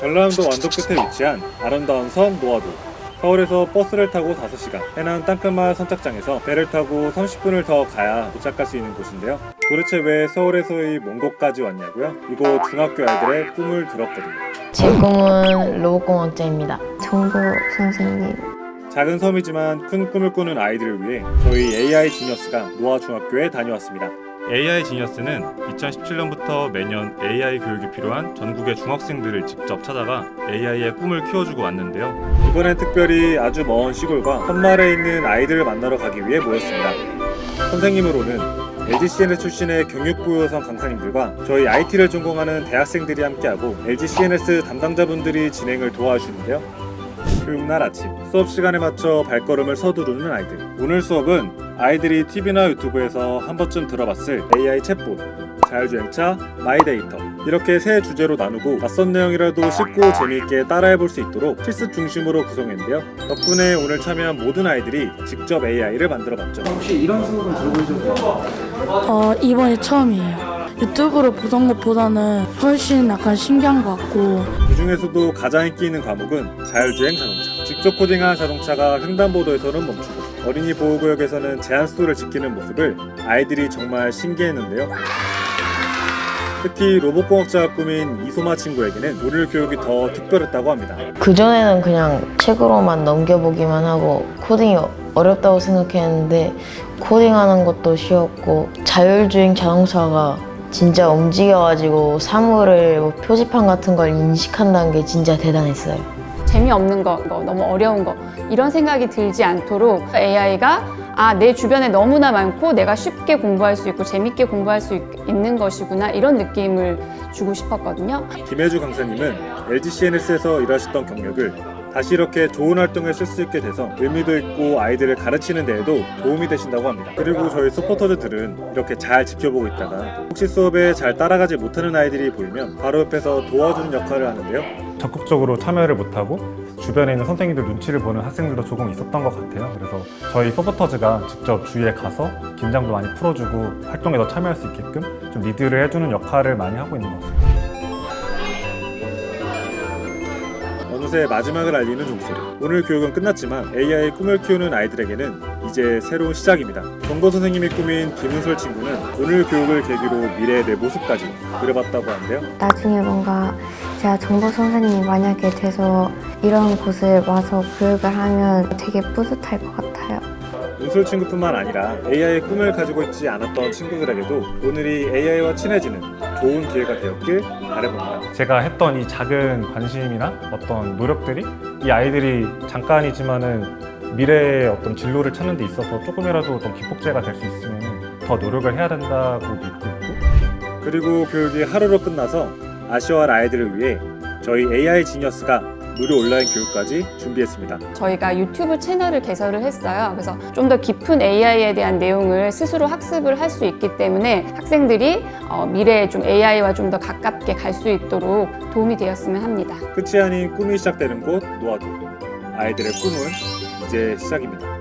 전라남도 완도 끝에 위치한 아름다운 섬 노아도. 서울에서 버스를 타고 5시간, 해남 땅끝마을 선착장에서 배를 타고 30분을 더 가야 도착할 수 있는 곳인데요. 도대체 왜 서울에서의 먼 곳까지 왔냐고요? 이곳 중학교 아이들의 꿈을 들었거든요. 제 꿈은 로봇공학자입니다. 정보 선생님. 작은 섬이지만 큰 꿈을 꾸는 아이들을 위해 저희 AI 지니어스가 노아 중학교에 다녀왔습니다. AI 지니어스는 2017년부터 매년 AI 교육이 필요한 전국의 중학생들을 직접 찾아가 AI의 꿈을 키워주고 왔는데요. 이번엔 특별히 아주 먼 시골과 섬마을에 있는 아이들을 만나러 가기 위해 모였습니다. 선생님으로는 LGCNS 출신의 경육부 여성 강사님들과 저희 IT를 전공하는 대학생들이 함께하고 LGCNS 담당자분들이 진행을 도와주시는데요. 교육날 아침 수업 시간에 맞춰 발걸음을 서두르는 아이들 오늘 수업은 아이들이 TV나 유튜브에서 한 번쯤 들어봤을 AI 챗봇 자율주행차, 마이데이터 이렇게 세 주제로 나누고 낯선 내용이라도 쉽고 재미있게 따라해볼 수 있도록 실습 중심으로 구성했는데요 덕분에 오늘 참여한 모든 아이들이 직접 AI를 만들어봤죠 혹시 이런 수업은 들어보셨나요? 어, 이번이 처음이에요. 유튜브로 보던 것보다는 훨씬 약간 신기한 것 같고 그 중에서도 가장 인기 있는 과목은 자율주행 자동차. 직접 코딩한 자동차가 횡단보도에서는 멈추고 어린이 보호구역에서는 제한 속도를 지키는 모습을 아이들이 정말 신기했는데요. 특히 로봇공학자가 꾸민 이소마 친구에게는 오늘 교육이 더 특별했다고 합니다. 그전에는 그냥 책으로만 넘겨보기만 하고 코딩이 어렵다고 생각했는데 코딩하는 것도 쉬웠고 자율주행 자동차가 진짜 움직여가지고 사물을 뭐 표지판 같은 걸 인식한다는 게 진짜 대단했어요. 재미없는 거, 뭐 너무 어려운 거 이런 생각이 들지 않도록 AI가 아, 내 주변에 너무나 많고 내가 쉽게 공부할 수 있고 재밌게 공부할 수 있, 있는 것이구나 이런 느낌을 주고 싶었거든요. 김혜주 강사님은 LGCNS에서 일하셨던 경력을 다시 이렇게 좋은 활동에 쓸 수 있게 돼서 의미도 있고 아이들을 가르치는 데에도 도움이 되신다고 합니다. 그리고 저희 서포터즈들은 이렇게 잘 지켜보고 있다가 혹시 수업에 잘 따라가지 못하는 아이들이 보이면 바로 옆에서 도와주는 역할을 하는데요. 적극적으로 참여를 못하고 주변에 있는 선생님들 눈치를 보는 학생들도 조금 있었던 것 같아요. 그래서 저희 서포터즈가 직접 주위에 가서 긴장도 많이 풀어주고 활동에 더 참여할 수 있게끔 좀 리드를 해주는 역할을 많이 하고 있는 것 같습니다. 어느새 마지막을 알리는 종소리. 오늘 교육은 끝났지만 AI의 꿈을 키우는 아이들에게는 이제 새로운 시작입니다. 정보 선생님이 꾸민 김은솔 친구는 오늘 교육을 계기로 미래의 내 모습까지 그려봤다고 하는데요. 나중에 뭔가 제가 정보 선생님이 만약에 돼서 이런 곳을 와서 교육을 하면 되게 뿌듯할 것 같아요. 은솔 친구뿐만 아니라 AI의 꿈을 가지고 있지 않았던 친구들에게도 오늘이 AI와 친해지는 좋은 기회가 되었길 바라봅니다. 제가 했던 이 작은 관심이나 어떤 노력들이 이 아이들이 잠깐이지만은 미래의 어떤 진로를 찾는 데 있어서 조금이라도 어떤 기폭제가 될 수 있으면 더 노력을 해야 된다고 믿고 있고 그리고 교육이 하루로 끝나서 아쉬워할 아이들을 위해 저희 AI 지니어스가 무료 온라인 교육까지 준비했습니다. 저희가 유튜브 채널을 개설을 했어요. 그래서 좀 더 깊은 AI에 대한 내용을 스스로 학습을 할 수 있기 때문에 학생들이 어, 미래에 좀 AI와 좀 더 가깝게 갈 수 있도록 도움이 되었으면 합니다. 끝이 아닌 꿈이 시작되는 곳 노아도 아이들의 꿈은 이제 시작입니다.